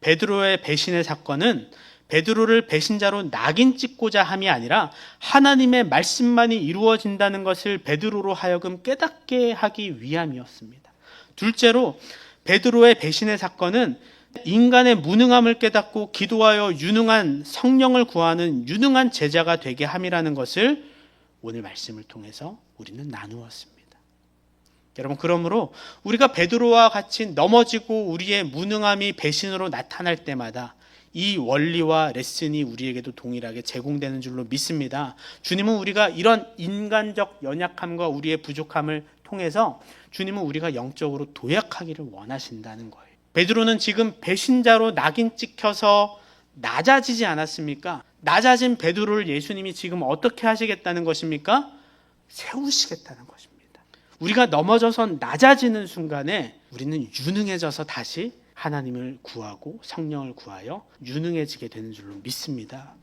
베드로의 배신의 사건은 베드로를 배신자로 낙인 찍고자 함이 아니라 하나님의 말씀만이 이루어진다는 것을 베드로로 하여금 깨닫게 하기 위함이었습니다. 둘째로 베드로의 배신의 사건은 인간의 무능함을 깨닫고 기도하여 유능한 성령을 구하는 유능한 제자가 되게 함이라는 것을 오늘 말씀을 통해서 우리는 나누었습니다. 여러분 그러므로 우리가 베드로와 같이 넘어지고 우리의 무능함이 배신으로 나타날 때마다 이 원리와 레슨이 우리에게도 동일하게 제공되는 줄로 믿습니다. 주님은 우리가 이런 인간적 연약함과 우리의 부족함을 통해서 주님은 우리가 영적으로 도약하기를 원하신다는 거예요. 베드로는 지금 배신자로 낙인 찍혀서 낮아지지 않았습니까? 낮아진 베드로를 예수님이 지금 어떻게 하시겠다는 것입니까? 세우시겠다는 것입니다. 우리가 넘어져서 낮아지는 순간에 우리는 유능해져서 다시 하나님을 구하고 성령을 구하여 유능해지게 되는 줄로 믿습니다.